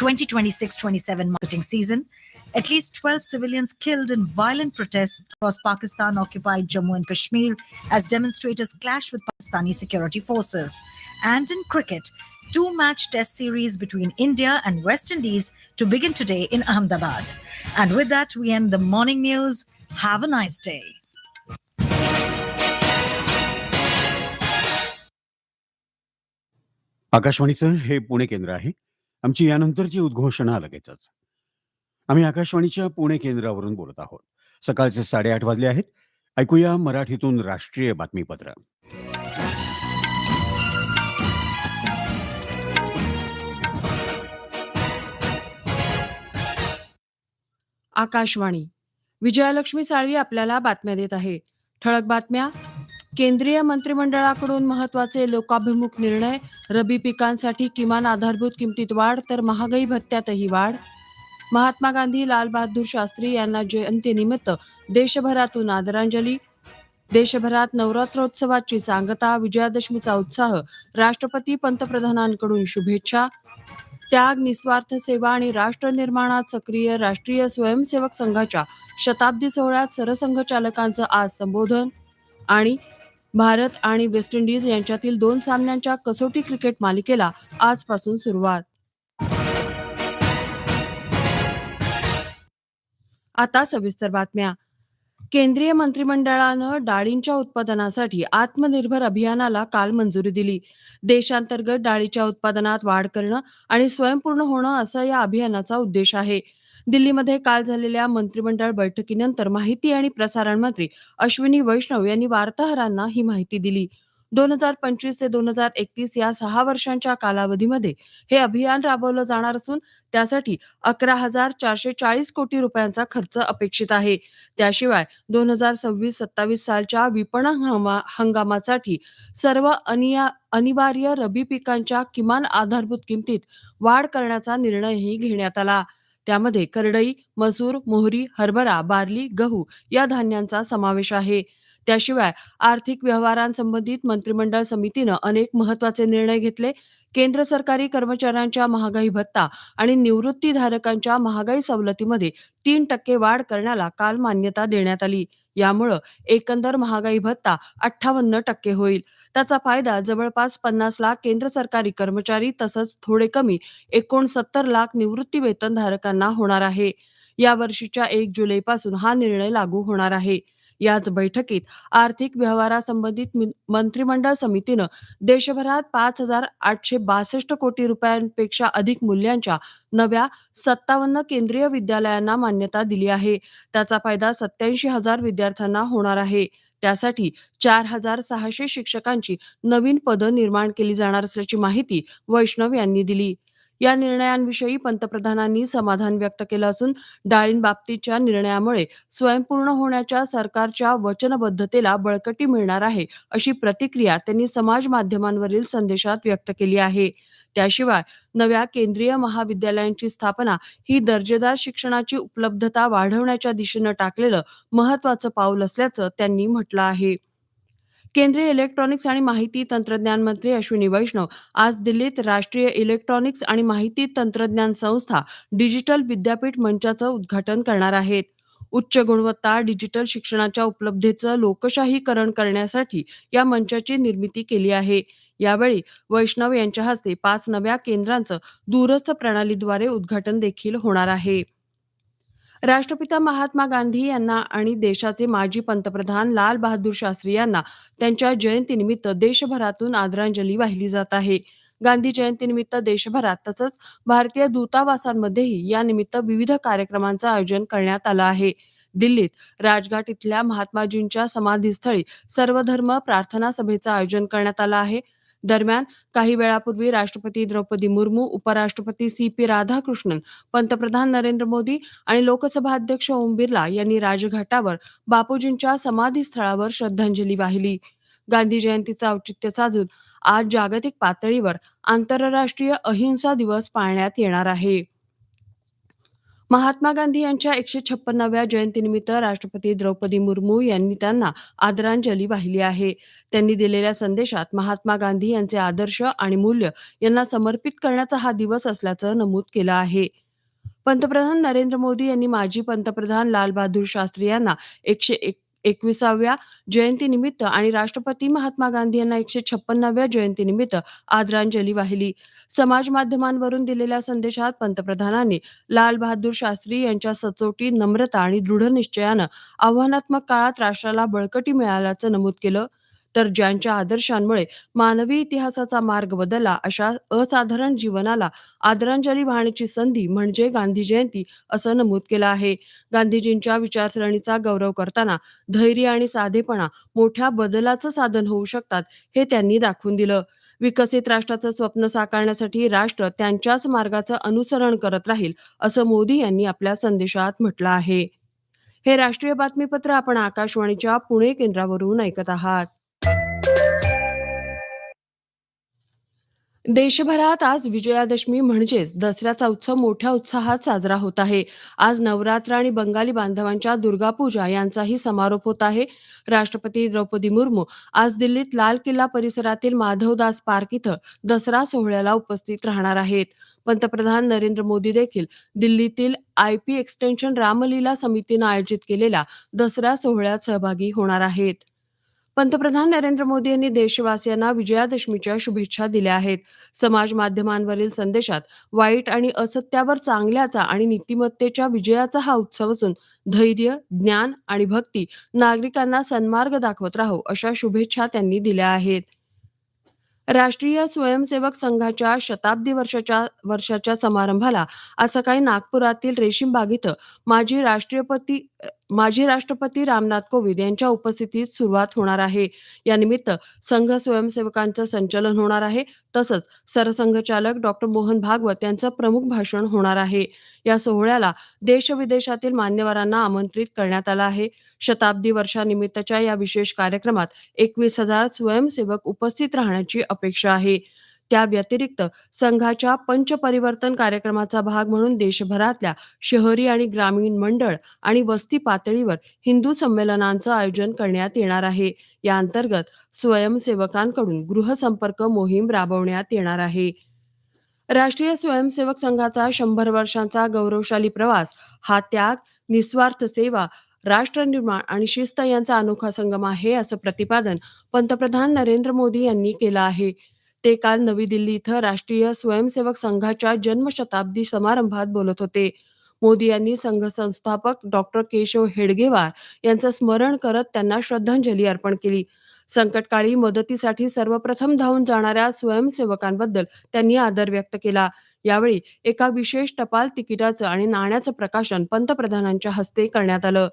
2026 27 marketing season. At least 12 civilians killed in violent protests across Pakistan occupied Jammu and Kashmir as demonstrators clash with Pakistani security forces. And in cricket, two match test series between India and West Indies to begin today in Ahmedabad. And with that, we end the morning news. Have a nice day. आकाशवाणीचं हे पुणे केंद्र आहे आमची यानंतरची उद्घोषणा लगेचच. आम्ही आकाशवाणीच्या पुणे केंद्रावरून बोलत आहोत. सकाळचे साडेआठ वाजले आहेत. ऐकूया मराठीतून राष्ट्रीय बातमीपत्र. आकाशवाणी. विजयालक्ष्मी साळवी आपल्याला बातम्या देत आहे. ठळक बातम्या केंद्रीय मंत्रिमंडळाकडून महत्त्वाचे लोकाभिमुख निर्णय रबी पिकांसाठी किमान आधारभूत किमतीत वाढ तर महागाई भत्त्यातही वाढ. महात्मा गांधी लालबहादूर शास्त्री यांना जयंतीनिमित्त देशभरातून आदरांजली. देशभरात नवरात्रोत्सवाची सांगता विजयादशमीचा उत्साह राष्ट्रपती पंतप्रधानांकडून शुभेच्छा. त्याग निस्वार्थ सेवा आणि राष्ट्र निर्माणात सक्रिय राष्ट्रीय स्वयंसेवक संघाच्या शताब्दी सोहळ्यात सरसंघचालकांचं आज संबोधन. आणि भारत आणि वेस्ट इंडिज यांच्यातील दोन सामन्यांच्या कसोटी क्रिकेट मालिकेला आजपासून सुरुवात. आता सविस्तर बातम्या. केंद्रीय मंत्रिमंडळानं डाळींच्या उत्पादनासाठी आत्मनिर्भर अभियानाला काल मंजुरी दिली. देशांतर्गत डाळीच्या उत्पादनात वाढ करणं आणि स्वयंपूर्ण होणं असं या अभियानाचा उद्देश आहे. दिल्लीमध्ये काल झालेल्या मंत्रिमंडळ बैठकीनंतर माहिती आणि प्रसारण मंत्री अश्विनी वैष्णव यांनी वार्ताहरांना ही माहिती दिली. दोन हजार पंचवीस ते दोन हजार एकतीस या सहा वर्षांच्या कालावधीमध्ये हे अभियान राबवलं जाणार असून त्यासाठी अकरा हजार चारशे चाळीस कोटी रुपयांचा खर्च अपेक्षित आहे. त्याशिवाय दोन हजार सव्वीस सत्तावीस सालच्या विपणन हंगा- हंगामासाठी सर्व अनिया अनिवार्य रबी पिकांच्या किमान आधारभूत किमतीत वाढ करण्याचा निर्णयही घेण्यात आला. त्यामध्ये करडई मसूर मोहरी हरभरा बार्ली गहू या धान्यांचा समावेश आहे. त्याशिवाय आर्थिक व्यवहारांसंबंधित मंत्रिमंडळ समितीनं अनेक महत्त्वाचे निर्णय घेतले. केंद्र सरकारी कर्मचाऱ्यांच्या महागाई भत्ता आणि निवृत्तीधारकांच्या महागाई सवलतीमध्ये तीन टक्के वाढ करण्याला काल मान्यता देण्यात आली. यामुळं एकंदर महागाई भत्ता अठ्ठावन्न टक्के होईल. त्याचा फायदा जवळपास पन्नास लाख केंद्र सरकारी कर्मचारी तसंच थोडे कमी एकोणसत्तर लाख निवृत्ती वेतनधारकांना होणार आहे. या वर्षीच्या एक जुलैपासून हा निर्णय लागू होणार आहे. याच बैठकीत आर्थिक व्यवहारासंबंधित मंत्रिमंडळ समितीनं देशभरात पाच हजार आठशे बासष्ट कोटी रुपयांपेक्षा अधिक मूल्यांच्या नव्या सत्तावन्न केंद्रीय विद्यालयांना मान्यता दिली आहे. त्याचा फायदा सत्याऐंशी हजार विद्यार्थ्यांना होणार आहे. त्यासाठी चार हजार सहाशे शिक्षकांची नवीन पदं निर्माण केली जाणार असल्याची माहिती वैष्णव यांनी दिली. या निर्णयांविषयी पंतप्रधानांनी समाधान व्यक्त केलं असून डाळींबाबतीच्या निर्णयामुळे स्वयंपूर्ण होण्याच्या सरकारच्या वचनबद्धतेला बळकटी मिळणार आहे अशी प्रतिक्रिया त्यांनी समाज माध्यमांवरील संदेशात व्यक्त केली आहे. त्याशिवाय नव्या केंद्रीय महाविद्यालयांची स्थापना ही दर्जेदार शिक्षणाची उपलब्धता वाढवण्याच्या दिशेनं टाकलेलं महत्वाचं पाऊल असल्याचं त्यांनी म्हटलं आहे. केंद्रीय इलेक्ट्रॉनिक्स आणि माहिती तंत्रज्ञान मंत्री अश्विनी वैष्णव आज दिल्लीत राष्ट्रीय इलेक्ट्रॉनिक्स आणि माहिती तंत्रज्ञान संस्था डिजिटल विद्यापीठ मंचाचं उद्घाटन करणार आहेत. उच्च गुणवत्ता डिजिटल शिक्षणाच्या उपलब्धेचं लोकशाहीकरण करण्यासाठी या मंचाची निर्मिती केली आहे. यावेळी वैष्णव यांच्या हस्ते पाच नव्या केंद्रांचं दूरस्थ प्रणालीद्वारे उद्घाटन देखील होणार आहे. राष्ट्रपिता महात्मा गांधी यांना आणि देशाचे माजी पंतप्रधान लाल बहादूर शास्त्री यांना त्यांच्या जयंतीनिमित्त देशभरातून आदरांजली वाहिली जात आहे. गांधी जयंतीनिमित्त देशभरात तसंच भारतीय दूतावासांमध्येही यानिमित्त विविध कार्यक्रमांचं आयोजन करण्यात आलं आहे. दिल्लीत राजघाट इथल्या महात्माजींच्या समाधीस्थळी सर्वधर्म प्रार्थना सभेचं आयोजन करण्यात आलं आहे. दरम्यान काही वेळापूर्वी राष्ट्रपती द्रौपदी मुर्मू उपराष्ट्रपती सी पी राधाकृष्णन पंतप्रधान नरेंद्र मोदी आणि लोकसभा अध्यक्ष ओम बिर्ला यांनी राजघाटावर बापूजींच्या समाधीस्थळावर श्रद्धांजली वाहिली. गांधी जयंतीचं औचित्य साधून आज जागतिक पातळीवर आंतरराष्ट्रीय अहिंसा दिवस पाळण्यात येणार आहे. महात्मा गांधी यांच्या एकशे छप्पन्नाव्या जयंतीनिमित्त राष्ट्रपती द्रौपदी मुर्मू यांनी त्यांना आदरांजली वाहिली आहे. त्यांनी दिलेल्या संदेशात महात्मा गांधी यांचे आदर्श आणि मूल्य यांना समर्पित करण्याचा हा दिवस असल्याचं नमूद केलं आहे. पंतप्रधान नरेंद्र मोदी यांनी माजी पंतप्रधान लालबहादूर शास्त्री यांना एकशे एक एकविसाव्या जयंतीनिमित्त आणि राष्ट्रपती महात्मा गांधी यांना एकशे छप्पन्नाव्या जयंतीनिमित्त आदरांजली वाहिली. समाज माध्यमांवरून दिलेल्या संदेशात पंतप्रधानांनी लाल बहादूर शास्त्री यांच्या सचोटी नम्रता आणि दृढ निश्चयानं आव्हानात्मक काळात राष्ट्राला बळकटी मिळाल्याचं नमूद केलं. तर ज्यांच्या आदर्शांमुळे मानवी इतिहासाचा मार्ग बदलला अशा असाधारण जीवनाला आदरांजली वाहण्याची संधी म्हणजे गांधी जयंती असं नमूद केलं आहे. गांधीजींच्या विचारसरणीचा गौरव करताना धैर्य आणि साधेपणा मोठ्या बदलाचं साधन होऊ शकतात हे त्यांनी दाखवून दिलं. विकसित राष्ट्राचं स्वप्न साकारण्यासाठी राष्ट्र त्यांच्याच मार्गाचं अनुसरण करत राहील असं मोदी यांनी आपल्या संदेशात म्हटलं आहे. हे राष्ट्रीय बातमीपत्र आपण आकाशवाणीच्या पुणे केंद्रावरून ऐकत आहात. देशभरात आज विजयादशमी म्हणजेच दसऱ्याचा उत्सव मोठ्या उत्साहात साजरा होत आहे. आज नवरात्र आणि बंगाली बांधवांच्या दुर्गापूजा यांचाही समारोप होत आहे. राष्ट्रपती द्रौपदी मुर्मू आज दिल्लीत लाल किल्ला परिसरातील माधवदास पार्क इथं दसरा सोहळ्याला उपस्थित राहणार आहेत. पंतप्रधान नरेंद्र मोदी देखील दिल्लीतील आय पी एक्सटेन्शन रामलीला समितीनं आयोजित केलेल्या दसरा सोहळ्यात सहभागी होणार आहेत. पंतप्रधान नरेंद्र मोदी यांनी देशवासियांना विजयादशमीच्या शुभेच्छा दिल्या आहेत. समाज माध्यमांवरील संदेशात वाईट आणि असत्यावर चांगल्याचा आणि नीतिमत्तेच्या विजयाचा हा उत्सव असून धैर्य ज्ञान आणि भक्ती नागरिकांना सन्मार्ग दाखवत राहो अशा शुभेच्छा त्यांनी दिल्या आहेत. राष्ट्रीय स्वयंसेवक संघाच्या शताब्दी वर्षाच्या वर्षाच्या समारंभाला आज सकाळी नागपुरातील रेशीमबाग इथं माजी राष्ट्रपती माजी राष्ट्रपती रामनाथ कोविंद यांच्या उपस्थितीत सुरुवात होणार आहे. यानिमित्त संघ स्वयंसेवकांचं संचलन होणार आहे. तसंच सरसंघचालक डॉक्टर मोहन भागवत यांचं प्रमुख भाषण होणार आहे. या सोहळ्याला देश विदेशातील मान्यवरांना आमंत्रित करण्यात आलं आहे. शताब्दी वर्षानिमित्तच्या या विशेष कार्यक्रमात एकवीस हजार स्वयंसेवक उपस्थित राहण्याची अपेक्षा आहे. त्या व्यतिरिक्त संघाच्या पंचपरिवर्तन कार्यक्रमाचा भाग म्हणून देशभरातल्या शहरी आणि ग्रामीण मंडळ आणि वस्ती पातळीवर हिंदू संमेलनांचं आयोजन करण्यात येणार आहे. या अंतर्गत स्वयंसेवकांकडून गृहसंपर्क मोहीम राबवण्यात येणार आहे. राष्ट्रीय स्वयंसेवक संघाचा शंभर वर्षांचा गौरवशाली प्रवास हा त्याग निस्वार्थ सेवा राष्ट्रनिर्माण आणि शिस्त यांचा अनोखा संगम आहे असं प्रतिपादन पंतप्रधान नरेंद्र मोदी यांनी केलं आहे. ते काल नवी दिल्ली इथं राष्ट्रीय स्वयंसेवक संघाच्या जन्मशताब्दी समारंभात बोलत होते. मोदी यांनी संघ संस्थापक डॉक्टर केशव हेडगेवार यांचं स्मरण करत त्यांना श्रद्धांजली अर्पण केली. संकटकाळी मदतीसाठी सर्वप्रथम धावून जाणाऱ्या स्वयंसेवकांबद्दल त्यांनी आदर व्यक्त केला. यावेळी एका विशेष टपाल तिकिटाचं आणि नाण्याचं प्रकाशन पंतप्रधानांच्या हस्ते करण्यात आलं.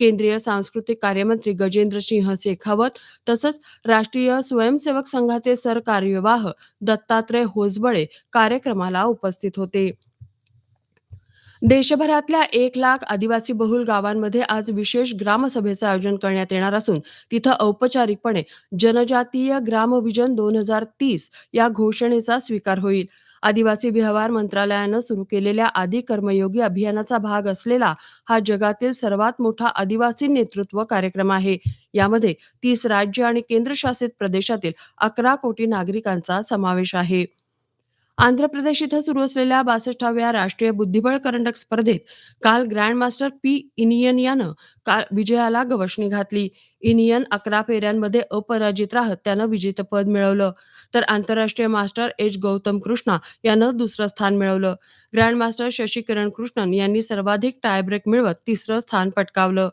केंद्रीय सांस्कृतिक कार्यमंत्री गजेंद्र सिंह शेखावत तसंच राष्ट्रीय स्वयंसेवक संघाचे सरकार्यवाह दत्तात्रय होसबळे कार्यक्रमाला उपस्थित होते. देशभरातल्या एक लाख आदिवासी बहुल गावांमध्ये आज विशेष ग्रामसभेचं आयोजन करण्यात येणार असून तिथं औपचारिकपणे जनजातीय ग्रामविजन दोन हजार तीस या घोषणेचा स्वीकार होईल. आदिवासी व्यवहार मंत्रालयानं सुरू केलेल्या आदी कर्मयोगी अभियानाचा भाग असलेला हा जगातील सर्वात मोठा आदिवासी नेतृत्व कार्यक्रम आहे. यामध्ये तीस राज्य आणि केंद्रशासित प्रदेशातील अकरा कोटी नागरिकांचा समावेश आहे. आंध्र प्रदेश इथं सुरू असलेल्या बासष्टाव्या राष्ट्रीय बुद्धिबळ करंडक स्पर्धेत काल ग्रँडमास्टर पी इनियन यानं काल विजयाला गवसणी घातली. इनियन अकरा फेऱ्यांमध्ये अपराजित राहत त्यानं विजेतेपद मिळवलं. तर आंतरराष्ट्रीय मास्टर एच गौतम कृष्णा यानं दुसरं स्थान मिळवलं. ग्रँडमास्टर शशी किरण कृष्णन यांनी सर्वाधिक टायब्रेक मिळवत तिसरं स्थान पटकावलं.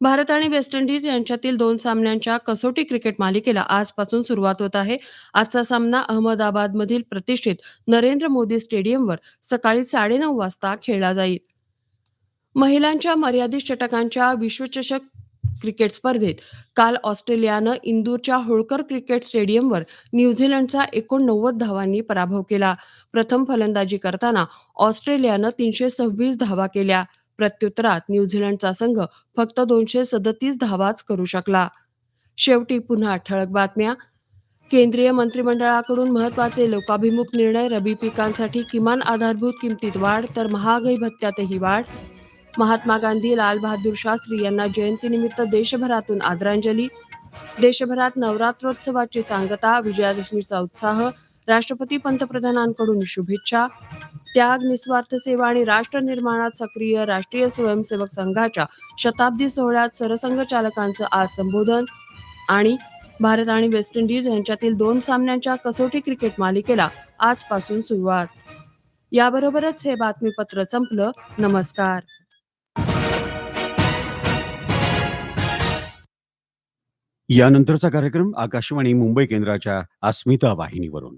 भारत आणि वेस्ट इंडिज यांच्यातील दोन सामन्यांच्या कसोटी क्रिकेट मालिकेला आजपासून सुरुवात होत आहे. आजचा सामना अहमदाबादमधील प्रतिष्ठित नरेंद्र मोदी स्टेडियमवर सकाळी साडेनऊ वाजता खेळला जाईल. महिलांच्या मर्यादित षटकांच्या विश्वचषक क्रिकेट स्पर्धेत काल ऑस्ट्रेलियानं इंदूरच्या होळकर क्रिकेट स्टेडियमवर न्यूझीलंडचा एकोणनव्वद धावांनी पराभव केला. प्रथम फलंदाजी करताना ऑस्ट्रेलियानं तीनशे सव्वीस धावा केल्या. प्रत्युत्तरात न्यूझीलंडचा संघ फक्त दोनशे सदतीस धावाच करू शकला. शेवटी पुन्हा ठळक बातम्या. केंद्रीय मंत्रिमंडळाकडून महत्त्वाचे लोकाभिमुख निर्णय रबी पिकांसाठी किमान आधारभूत किमतीत वाढ तर महागाई भत्त्यातही वाढ. महात्मा गांधी लाल बहादूर शास्त्री यांना जयंतीनिमित्त देशभरातून आदरांजली. देशभरात नवरात्रोत्सवाची सांगता विजयादशमीचा उत्साह राष्ट्रपती पंतप्रधानांकडून शुभेच्छा. त्याग निस्वार्थ सेवा आणि राष्ट्र निर्माणात सक्रिय राष्ट्रीय स्वयंसेवक संघाच्या शताब्दी सोहळ्यात सरसंघचालकांचं आज संबोधन. आणि भारत आणि वेस्ट इंडिज यांच्यातील दोन सामन्यांच्या कसोटी क्रिकेट मालिकेला आजपासून सुरुवात. याबरोबरच हे बातमीपत्र संपलं. नमस्कार. यानंतरचा कार्यक्रम आकाशवाणी मुंबई केंद्राच्या अस्मिता वाहिनीवरून.